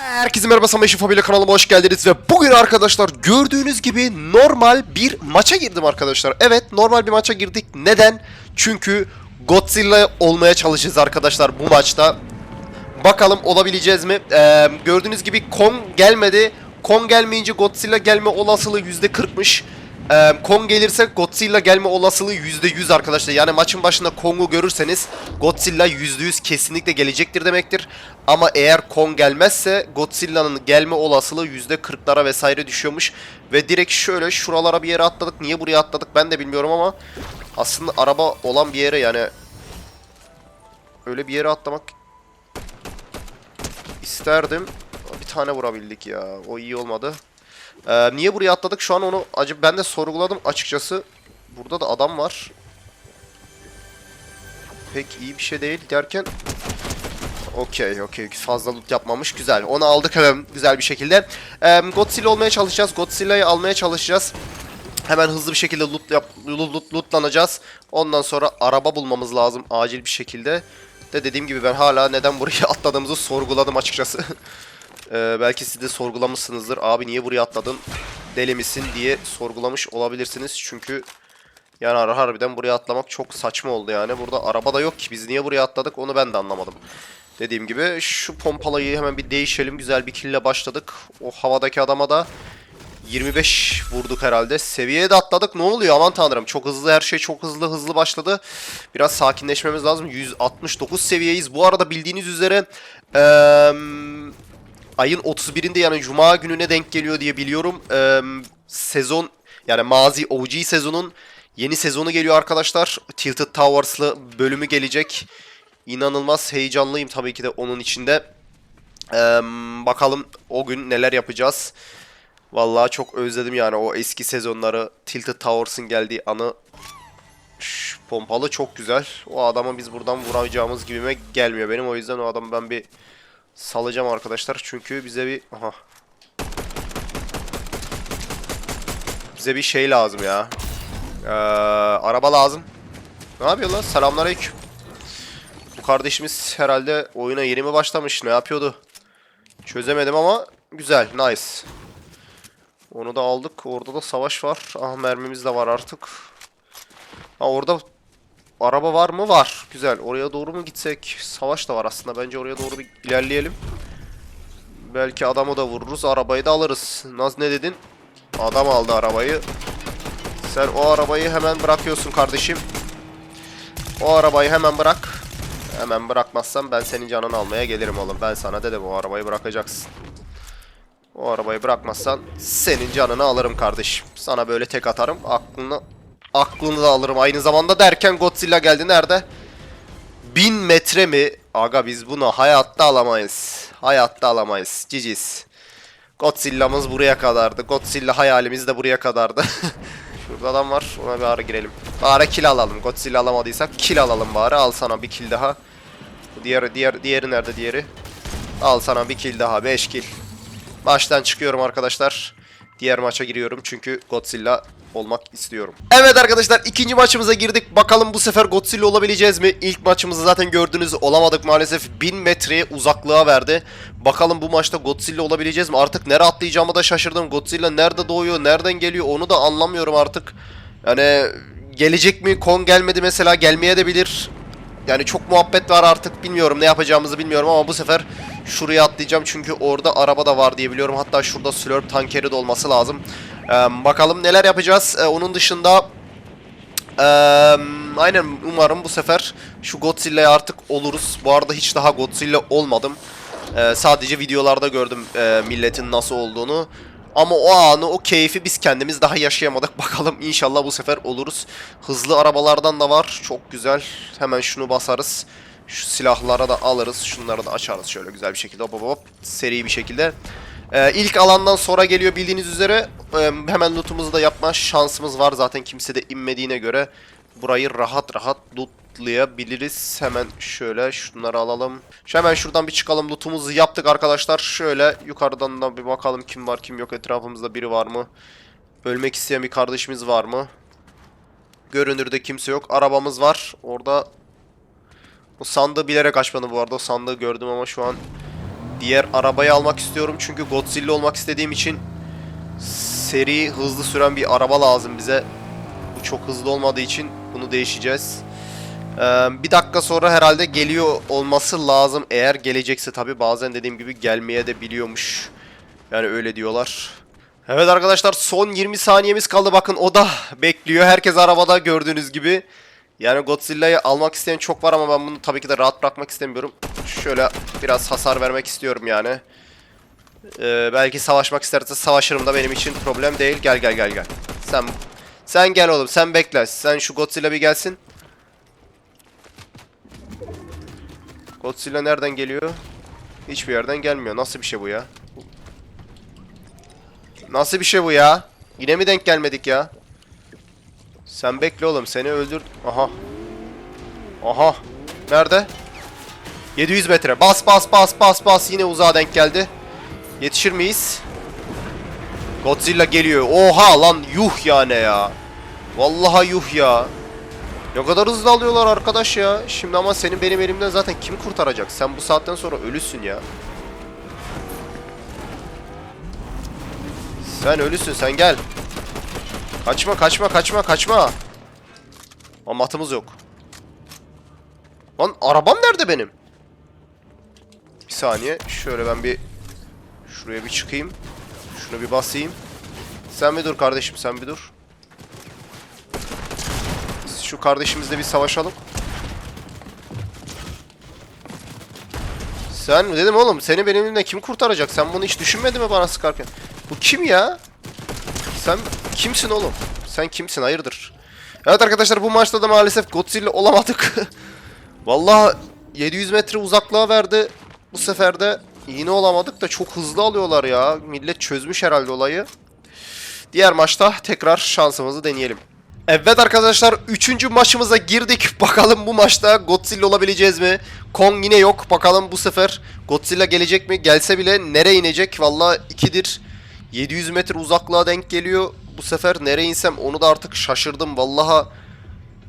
Herkese merhaba Samba İşi Familya kanalıma hoş geldiniz ve bugün arkadaşlar gördüğünüz gibi normal bir maça girdim arkadaşlar. Evet normal bir maça girdik. Neden? Çünkü Godzilla olmaya çalışacağız arkadaşlar bu maçta. Bakalım olabileceğiz mi? Ee, gördüğünüz gibi Kong gelmedi. Kong gelmeyince Godzilla gelme olasılığı %40'mış. Ee, Kong gelirse Godzilla gelme olasılığı %100 arkadaşlar. Yani maçın başında Kong'u görürseniz Godzilla %100 kesinlikle gelecektir demektir. Ama eğer Kong gelmezse Godzilla'nın gelme olasılığı %40'lara vesaire düşüyormuş. Ve direkt şöyle şuralara bir yere atladık. Niye buraya atladık ben de bilmiyorum ama aslında araba olan bir yere yani öyle bir yere atlamak isterdim. Bir tane vurabildik ya. O iyi olmadı. Ee, niye buraya atladık? Şu an onu acı ben de sorguladım açıkçası. Burada da adam var. Pek iyi bir şey değil derken. Okey okey. Fazla loot yapmamış. Güzel. Onu aldık hemen güzel bir şekilde. Ee, Godzilla olmaya çalışacağız. Godzilla'yı almaya çalışacağız. Hemen hızlı bir şekilde loot, yap, loot, loot, lootlanacağız. Ondan sonra araba bulmamız lazım acil bir şekilde. De dediğim gibi ben hala neden buraya atladığımızı sorguladım açıkçası Ee, belki siz de sorgulamışsınızdır. Abi niye buraya atladın? Deli misin diye sorgulamış olabilirsiniz. Çünkü yani har- harbiden buraya atlamak çok saçma oldu yani. Burada araba da yok ki. Biz niye buraya atladık onu ben de anlamadım. Dediğim gibi şu pompalayı hemen bir değişelim. Güzel bir kille başladık. O havadaki adama da 25 vurduk herhalde. Seviyeye de atladık. Ne oluyor aman tanrım. Çok hızlı her şey çok hızlı hızlı başladı. Biraz sakinleşmemiz lazım. 169 seviyeyiz. Bu arada bildiğiniz üzere eee ayın 31'inde yani Cuma gününe denk geliyor diye biliyorum. Ee, sezon yani mazi OG sezonun yeni sezonu geliyor arkadaşlar. Tilted Towers'lı bölümü gelecek. İnanılmaz heyecanlıyım tabii ki de onun içinde. Ee, bakalım o gün neler yapacağız. Vallahi çok özledim yani o eski sezonları Tilted Towers'ın geldiği anı. Şş, pompalı çok güzel. O adama biz buradan vuracağımız gibime gelmiyor benim. O yüzden o adamı ben bir salacağım arkadaşlar. Çünkü bize bir... Aha. Bize bir şey lazım ya. Ee, araba lazım. Ne yapıyorlar? Selamünaleyküm. Bu kardeşimiz herhalde oyuna yeni mi başlamış? Ne yapıyordu? Çözemedim ama güzel. Nice. Onu da aldık. Orada da savaş var. Ah mermimiz de var artık. Ha orada Araba var mı? Var. Güzel. Oraya doğru mu gitsek? Savaş da var aslında. Bence oraya doğru bir ilerleyelim. Belki adamı da vururuz. Arabayı da alırız. Naz ne dedin? Adam aldı arabayı. Sen o arabayı hemen bırakıyorsun kardeşim. O arabayı hemen bırak. Hemen bırakmazsan ben senin canını almaya gelirim oğlum. Ben sana dedim o arabayı bırakacaksın. O arabayı bırakmazsan senin canını alırım kardeşim. Sana böyle tek atarım. Aklını aklını da alırım aynı zamanda derken Godzilla geldi nerede? 1000 metre mi? Aga biz bunu hayatta alamayız. Hayatta alamayız. Ciciz. Godzilla'mız buraya kadardı. Godzilla hayalimiz de buraya kadardı. Şurada adam var. Ona bir ara girelim. Bari kill alalım. Godzilla alamadıysak kill alalım bari. Al sana bir kill daha. Diğer diğer diğeri nerede diğeri? Al sana bir kill daha. 5 kill. Baştan çıkıyorum arkadaşlar. Diğer maça giriyorum çünkü Godzilla olmak istiyorum. Evet arkadaşlar ikinci maçımıza girdik. Bakalım bu sefer Godzilla olabileceğiz mi? İlk maçımızı zaten gördünüz olamadık maalesef. 1000 metreye uzaklığa verdi. Bakalım bu maçta Godzilla olabileceğiz mi? Artık nereye atlayacağımı da şaşırdım. Godzilla nerede doğuyor, nereden geliyor onu da anlamıyorum artık. Yani gelecek mi? Kong gelmedi mesela gelmeye de bilir. Yani çok muhabbet var artık bilmiyorum ne yapacağımızı bilmiyorum ama bu sefer şuraya atlayacağım çünkü orada araba da var diye biliyorum. Hatta şurada slurp tankeri de olması lazım. Ee, bakalım neler yapacağız. Ee, onun dışında ee, aynen umarım bu sefer şu Godzilla'ya artık oluruz. Bu arada hiç daha Godzilla olmadım. Ee, sadece videolarda gördüm e, milletin nasıl olduğunu. Ama o anı, o keyfi biz kendimiz daha yaşayamadık. Bakalım inşallah bu sefer oluruz. Hızlı arabalardan da var. Çok güzel. Hemen şunu basarız. Şu silahlara da alırız. Şunları da açarız şöyle güzel bir şekilde. Hop hop hop. Seri bir şekilde. Ee, ilk alandan sonra geliyor bildiğiniz üzere. Ee, hemen lootumuzu da yapma şansımız var. Zaten kimse de inmediğine göre burayı rahat rahat lootlayabiliriz. Hemen şöyle şunları alalım. Hemen şuradan bir çıkalım. Lootumuzu yaptık arkadaşlar. Şöyle yukarıdan da bir bakalım kim var kim yok. Etrafımızda biri var mı? Ölmek isteyen bir kardeşimiz var mı? Görünürde kimse yok. Arabamız var. Orada o sandığı bilerek açmadım bu arada. O sandığı gördüm ama şu an Diğer arabayı almak istiyorum çünkü Godzilla olmak istediğim için seri hızlı süren bir araba lazım bize. Bu çok hızlı olmadığı için bunu değişeceğiz. Ee, bir dakika sonra herhalde geliyor olması lazım. Eğer gelecekse tabi bazen dediğim gibi gelmeye de biliyormuş. Yani öyle diyorlar. Evet arkadaşlar son 20 saniyemiz kaldı. Bakın o da bekliyor. Herkes arabada gördüğünüz gibi. Yani Godzilla'yı almak isteyen çok var ama ben bunu tabii ki de rahat bırakmak istemiyorum. Şöyle biraz hasar vermek istiyorum yani. Ee, belki savaşmak isterse savaşırım da benim için problem değil. Gel gel gel gel. Sen sen gel oğlum sen bekle. Sen şu Godzilla bir gelsin. Godzilla nereden geliyor? Hiçbir yerden gelmiyor. Nasıl bir şey bu ya? Nasıl bir şey bu ya? Yine mi denk gelmedik ya? Sen bekle oğlum seni öldür... Aha. Aha. Nerede? 700 metre. Bas bas bas bas bas. Yine uzağa denk geldi. Yetişir miyiz? Godzilla geliyor. Oha lan yuh ya ne ya. Vallahi yuh ya. Ne kadar hızlı alıyorlar arkadaş ya. Şimdi ama senin benim elimden zaten kim kurtaracak? Sen bu saatten sonra ölüsün ya. Sen ölüsün sen gel. Kaçma kaçma kaçma kaçma. Ama matımız yok. Lan arabam nerede benim? Bir saniye. Şöyle ben bir şuraya bir çıkayım. Şunu bir basayım. Sen bir dur kardeşim sen bir dur. Şu kardeşimizle bir savaşalım. Sen dedim oğlum seni benim elimden kim kurtaracak? Sen bunu hiç düşünmedin mi bana sıkarken? Bu kim ya? Sen kimsin oğlum? Sen kimsin? Hayırdır? Evet arkadaşlar bu maçta da maalesef Godzilla olamadık. Vallahi 700 metre uzaklığa verdi. Bu sefer de yine olamadık da çok hızlı alıyorlar ya. Millet çözmüş herhalde olayı. Diğer maçta tekrar şansımızı deneyelim. Evet arkadaşlar 3. maçımıza girdik. Bakalım bu maçta Godzilla olabileceğiz mi? Kong yine yok. Bakalım bu sefer Godzilla gelecek mi? Gelse bile nereye inecek? Valla 2'dir. 700 metre uzaklığa denk geliyor. Bu sefer nereye insem onu da artık şaşırdım. Vallaha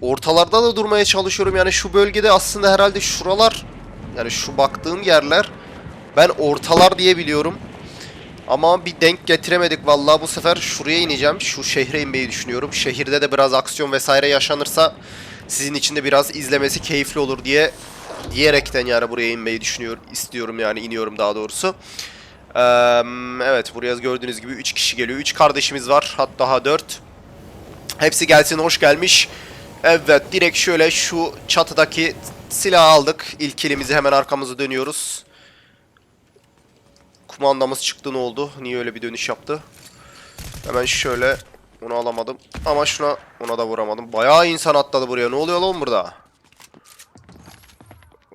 ortalarda da durmaya çalışıyorum. Yani şu bölgede aslında herhalde şuralar yani şu baktığım yerler ben ortalar diye biliyorum. Ama bir denk getiremedik vallahi bu sefer şuraya ineceğim. Şu şehre inmeyi düşünüyorum. Şehirde de biraz aksiyon vesaire yaşanırsa sizin için de biraz izlemesi keyifli olur diye diyerekten yani buraya inmeyi düşünüyorum. istiyorum yani iniyorum daha doğrusu. Eee, evet buraya gördüğünüz gibi 3 kişi geliyor. 3 kardeşimiz var. Hatta daha 4. Hepsi gelsin hoş gelmiş. Evet direkt şöyle şu çatıdaki silahı aldık. İlk elimizi hemen arkamızı dönüyoruz. Kumandamız çıktı ne oldu? Niye öyle bir dönüş yaptı? Hemen şöyle onu alamadım. Ama şuna ona da vuramadım. Bayağı insan atladı buraya. Ne oluyor lan burada?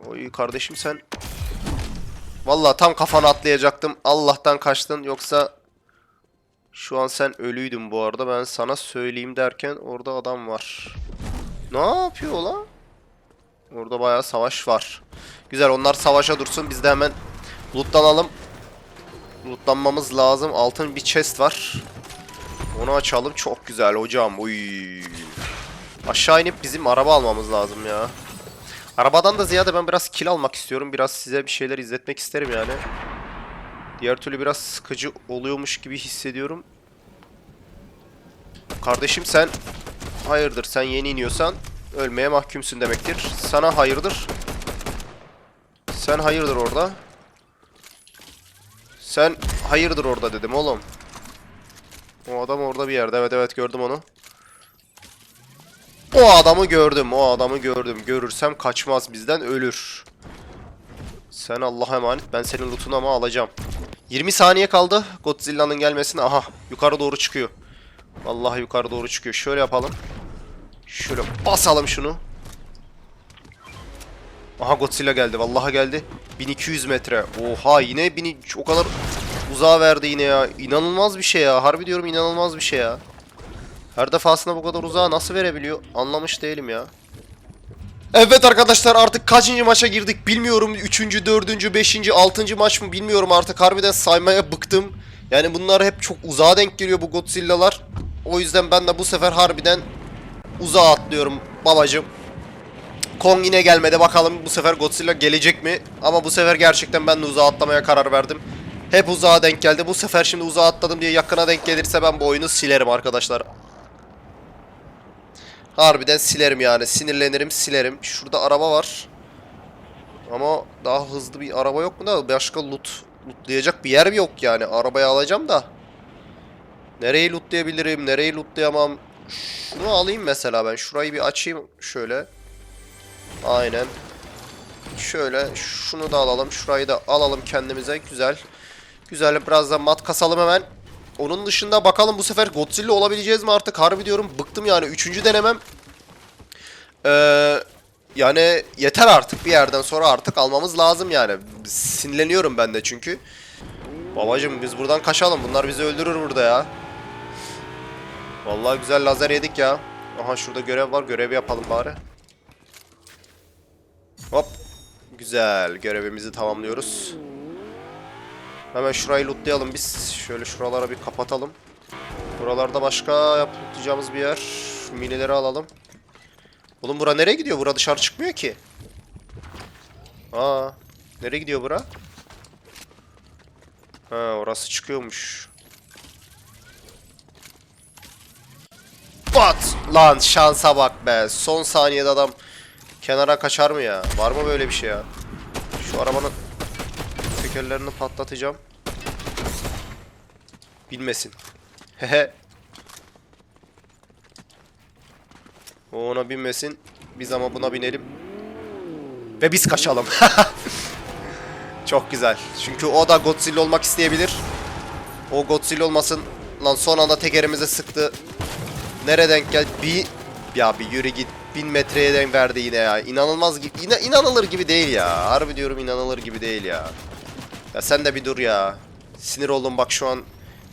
Oy kardeşim sen. Vallahi tam kafana atlayacaktım. Allah'tan kaçtın. Yoksa şu an sen ölüydün bu arada. Ben sana söyleyeyim derken orada adam var. Ne yapıyor lan? Orada bayağı savaş var. Güzel onlar savaşa dursun. Biz de hemen lootlanalım. Lootlanmamız lazım. Altın bir chest var. Onu açalım. Çok güzel hocam. Uy. Aşağı inip bizim araba almamız lazım ya. Arabadan da ziyade ben biraz kill almak istiyorum. Biraz size bir şeyler izletmek isterim yani. Diğer türlü biraz sıkıcı oluyormuş gibi hissediyorum. Kardeşim sen hayırdır sen yeni iniyorsan ölmeye mahkumsun demektir. Sana hayırdır. Sen hayırdır orada. Sen hayırdır orada dedim oğlum. O adam orada bir yerde. Evet evet gördüm onu. O adamı gördüm. O adamı gördüm. Görürsem kaçmaz bizden ölür. Sen Allah'a emanet. Ben senin lootunu ama alacağım. 20 saniye kaldı Godzilla'nın gelmesine. Aha yukarı doğru çıkıyor. Vallahi yukarı doğru çıkıyor. Şöyle yapalım. Şöyle basalım şunu. Aha Godzilla geldi. Vallahi geldi. 1200 metre. Oha yine 1000 o kadar uzağa verdi yine ya. İnanılmaz bir şey ya. Harbi diyorum inanılmaz bir şey ya. Her defasında bu kadar uzağa nasıl verebiliyor? Anlamış değilim ya. Evet arkadaşlar artık kaçıncı maça girdik bilmiyorum. Üçüncü, dördüncü, beşinci, altıncı maç mı bilmiyorum artık. Harbiden saymaya bıktım. Yani bunlar hep çok uzağa denk geliyor bu Godzilla'lar. O yüzden ben de bu sefer harbiden uzağa atlıyorum babacım. Kong yine gelmedi. Bakalım bu sefer Godzilla gelecek mi? Ama bu sefer gerçekten ben de uzağa atlamaya karar verdim. Hep uzağa denk geldi. Bu sefer şimdi uzağa atladım diye yakına denk gelirse ben bu oyunu silerim arkadaşlar. Harbiden silerim yani. Sinirlenirim silerim. Şurada araba var. Ama daha hızlı bir araba yok mu da başka loot lootlayacak bir yer yok yani. Arabayı alacağım da. Nereyi lootlayabilirim? Nereyi lootlayamam? Şunu alayım mesela ben. Şurayı bir açayım şöyle. Aynen. Şöyle şunu da alalım. Şurayı da alalım kendimize. Güzel. Güzel biraz da mat kasalım hemen. Onun dışında bakalım bu sefer Godzilla olabileceğiz mi artık? Harbi diyorum bıktım yani. Üçüncü denemem. Ee, yani yeter artık bir yerden sonra artık almamız lazım yani. Sinirleniyorum ben de çünkü. Babacım biz buradan kaçalım. Bunlar bizi öldürür burada ya. Vallahi güzel lazer yedik ya. Aha şurada görev var. Görevi yapalım bari. Hop. Güzel. Görevimizi tamamlıyoruz. Hemen şurayı lootlayalım biz. Şöyle şuralara bir kapatalım. Buralarda başka yapacağımız bir yer. Minileri alalım. Oğlum bura nereye gidiyor? Bura dışarı çıkmıyor ki. Aa, nereye gidiyor bura? Ha, orası çıkıyormuş. Bat! Lan şansa bak be. Son saniyede adam kenara kaçar mı ya? Var mı böyle bir şey ya? Şu arabanın tekerlerini patlatacağım. Bilmesin. Hehe. O ona binmesin. Biz ama buna binelim. Ve biz kaçalım. Çok güzel. Çünkü o da Godzilla olmak isteyebilir. O Godzilla olmasın. Lan son anda tekerimize sıktı. Nereden gel? Bir ya bir yürü git. Bin metreye denk verdi yine ya. İnanılmaz gibi. İna, inanılır gibi değil ya. Harbi diyorum inanılır gibi değil ya. Ya sen de bir dur ya. Sinir oldum bak şu an.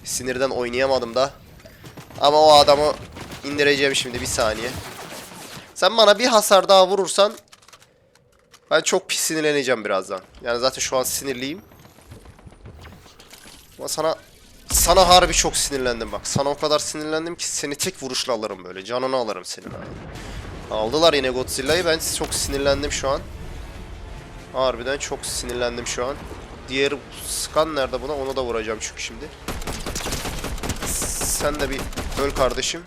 Sinirden oynayamadım da. Ama o adamı indireceğim şimdi bir saniye. Sen bana bir hasar daha vurursan ben çok pis sinirleneceğim birazdan. Yani zaten şu an sinirliyim. Ama sana sana harbi çok sinirlendim bak. Sana o kadar sinirlendim ki seni tek vuruşla alırım böyle. Canını alırım senin. Aldılar yine Godzilla'yı. Ben çok sinirlendim şu an. Harbiden çok sinirlendim şu an. Diğer skan nerede buna? Onu da vuracağım çünkü şimdi. Sen de bir öl kardeşim.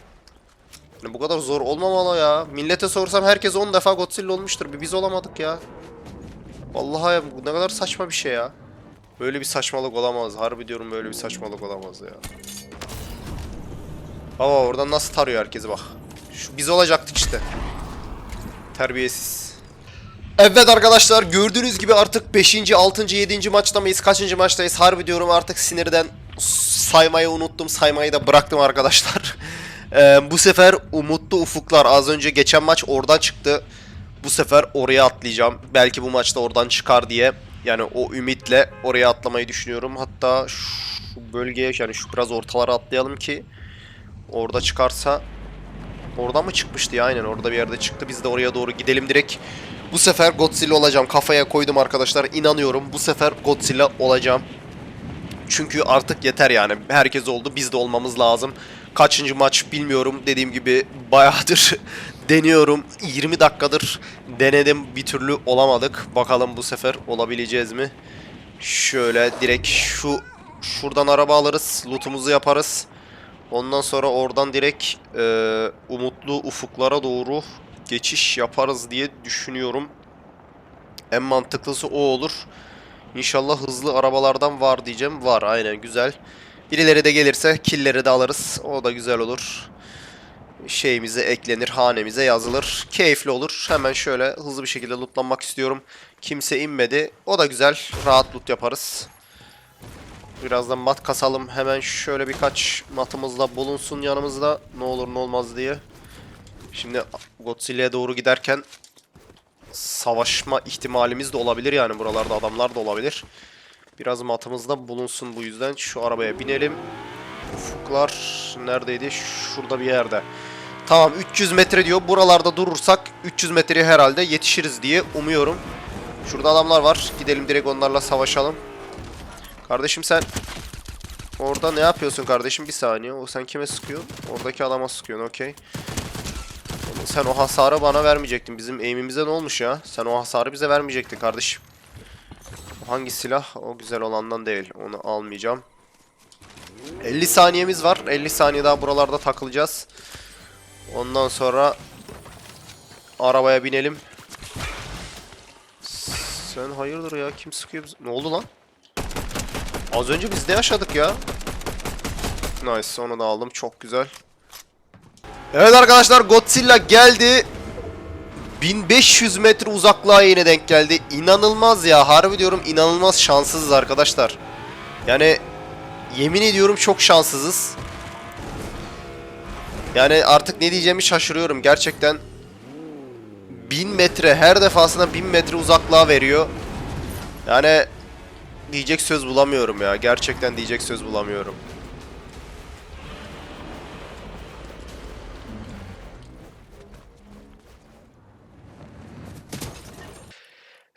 Yani bu kadar zor olmamalı ya. Millete sorsam herkes 10 defa Godzilla olmuştur. Biz olamadık ya. Vallahi ya, bu ne kadar saçma bir şey ya. Böyle bir saçmalık olamaz. Harbi diyorum böyle bir saçmalık olamaz ya. Baba oradan nasıl tarıyor herkesi bak. Şu biz olacaktık işte. Terbiyesiz. Evet arkadaşlar gördüğünüz gibi artık 5. 6. 7. maçta mıyız? Kaçıncı maçtayız? Harbi diyorum artık sinirden saymayı unuttum. Saymayı da bıraktım arkadaşlar. Ee, bu sefer umutlu ufuklar. Az önce geçen maç oradan çıktı. Bu sefer oraya atlayacağım. Belki bu maçta oradan çıkar diye. Yani o ümitle oraya atlamayı düşünüyorum. Hatta şu bölgeye yani şu biraz ortalara atlayalım ki orada çıkarsa Oradan mı çıkmıştı ya? Aynen orada bir yerde çıktı. Biz de oraya doğru gidelim direkt. Bu sefer Godzilla olacağım. Kafaya koydum arkadaşlar. İnanıyorum. Bu sefer Godzilla olacağım. Çünkü artık yeter yani. Herkes oldu. Biz de olmamız lazım. Kaçıncı maç bilmiyorum. Dediğim gibi bayağıdır deniyorum. 20 dakikadır denedim. Bir türlü olamadık. Bakalım bu sefer olabileceğiz mi? Şöyle direkt şu şuradan araba alırız. Lootumuzu yaparız. Ondan sonra oradan direkt e, umutlu ufuklara doğru geçiş yaparız diye düşünüyorum. En mantıklısı o olur. İnşallah hızlı arabalardan var diyeceğim. Var aynen güzel. Birileri de gelirse killeri de alırız. O da güzel olur. Şeyimize eklenir, hanemize yazılır. Keyifli olur. Hemen şöyle hızlı bir şekilde lootlanmak istiyorum. Kimse inmedi. O da güzel. Rahat loot yaparız. Birazdan mat kasalım. Hemen şöyle birkaç matımız da bulunsun yanımızda. Ne olur ne olmaz diye. Şimdi Godzilla'ya doğru giderken savaşma ihtimalimiz de olabilir yani buralarda adamlar da olabilir. Biraz matımız da bulunsun bu yüzden. Şu arabaya binelim. Ufuklar neredeydi? Şurada bir yerde. Tamam 300 metre diyor. Buralarda durursak 300 metreye herhalde yetişiriz diye umuyorum. Şurada adamlar var. Gidelim direkt onlarla savaşalım. Kardeşim sen orada ne yapıyorsun kardeşim? Bir saniye. O sen kime sıkıyorsun? Oradaki adama sıkıyorsun. Okey. Sen o hasarı bana vermeyecektin. Bizim aim'imize ne olmuş ya? Sen o hasarı bize vermeyecektin kardeşim. Hangi silah? O güzel olandan değil. Onu almayacağım. 50 saniyemiz var. 50 saniye daha buralarda takılacağız. Ondan sonra arabaya binelim. Sen hayırdır ya? Kim sıkıyor bizi? Ne oldu lan? Az önce biz ne yaşadık ya? Nice. Onu da aldım. Çok güzel. Evet arkadaşlar Godzilla geldi. 1500 metre uzaklığa yine denk geldi. İnanılmaz ya. Harbi diyorum inanılmaz şanssızız arkadaşlar. Yani yemin ediyorum çok şanssızız. Yani artık ne diyeceğimi şaşırıyorum. Gerçekten 1000 metre her defasında 1000 metre uzaklığa veriyor. Yani diyecek söz bulamıyorum ya. Gerçekten diyecek söz bulamıyorum.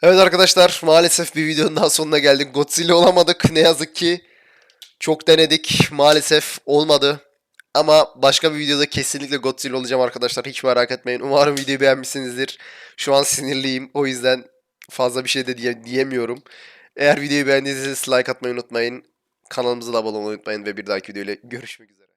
Evet arkadaşlar maalesef bir videonun daha sonuna geldik. Godzilla olamadık ne yazık ki. Çok denedik maalesef olmadı. Ama başka bir videoda kesinlikle Godzilla olacağım arkadaşlar. Hiç merak etmeyin. Umarım videoyu beğenmişsinizdir. Şu an sinirliyim. O yüzden fazla bir şey de diye- diyemiyorum. Eğer videoyu beğendiyseniz like atmayı unutmayın. Kanalımıza da abone olmayı unutmayın ve bir dahaki videoyla görüşmek üzere.